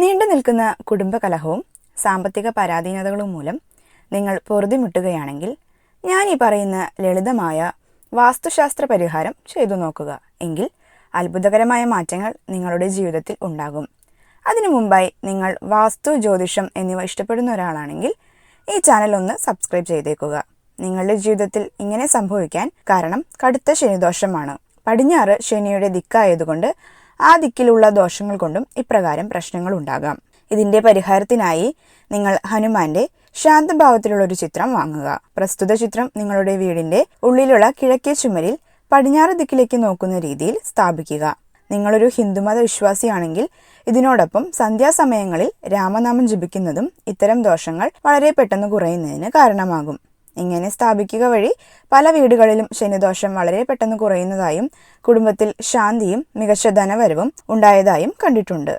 നീണ്ടു നിൽക്കുന്ന കുടുംബകലഹവും സാമ്പത്തിക പരാധീനതകളും മൂലം നിങ്ങൾ പൊറുതിമുട്ടുകയാണെങ്കിൽ ഞാൻ ഈ പറയുന്ന ലളിതമായ വാസ്തുശാസ്ത്ര പരിഹാരം ചെയ്തു നോക്കുക. എങ്കിൽ അത്ഭുതകരമായ മാറ്റങ്ങൾ നിങ്ങളുടെ ജീവിതത്തിൽ ഉണ്ടാകും. അതിനു മുമ്പായി നിങ്ങൾ വാസ്തു ജ്യോതിഷം എന്നിവ ഇഷ്ടപ്പെടുന്ന ഒരാളാണെങ്കിൽ ഈ ചാനൽ ഒന്ന് സബ്സ്ക്രൈബ് ചെയ്തേക്കുക. നിങ്ങളുടെ ജീവിതത്തിൽ ഇങ്ങനെ സംഭവിക്കാൻ കാരണം കടുത്ത ശനിദോഷമാണ്. പടിഞ്ഞാറ് ശനിയുടെ ദിക്കായതുകൊണ്ട് ആ ദിക്കിലുള്ള ദോഷങ്ങൾ കൊണ്ടും ഇപ്രകാരം പ്രശ്നങ്ങൾ ഉണ്ടാകാം. ഇതിന്റെ പരിഹാരത്തിനായി നിങ്ങൾ ഹനുമാന്റെ ശാന്തഭാവത്തിലുള്ള ഒരു ചിത്രം വാങ്ങുക. പ്രസ്തുത ചിത്രം നിങ്ങളുടെ വീടിന്റെ ഉള്ളിലുള്ള കിഴക്കേ ചുമരിൽ പടിഞ്ഞാറ് ദിക്കിലേക്ക് നോക്കുന്ന രീതിയിൽ സ്ഥാപിക്കുക. നിങ്ങളൊരു ഹിന്ദുമത വിശ്വാസിയാണെങ്കിൽ ഇതിനോടൊപ്പം സന്ധ്യാസമയങ്ങളിൽ രാമനാമം ജപിക്കുന്നതും ഇത്തരം ദോഷങ്ങൾ വളരെ പെട്ടെന്ന് കുറയുന്നതിന് കാരണമാകും. ഇങ്ങനെ സ്ഥാപിക്കുക വഴി പല വീടുകളിലും ശനിദോഷം വളരെ പെട്ടെന്ന് കുറയുന്നതായും കുടുംബത്തിൽ ശാന്തിയും മികച്ച ധനവരവും ഉണ്ടായതായും കണ്ടിട്ടുണ്ട്.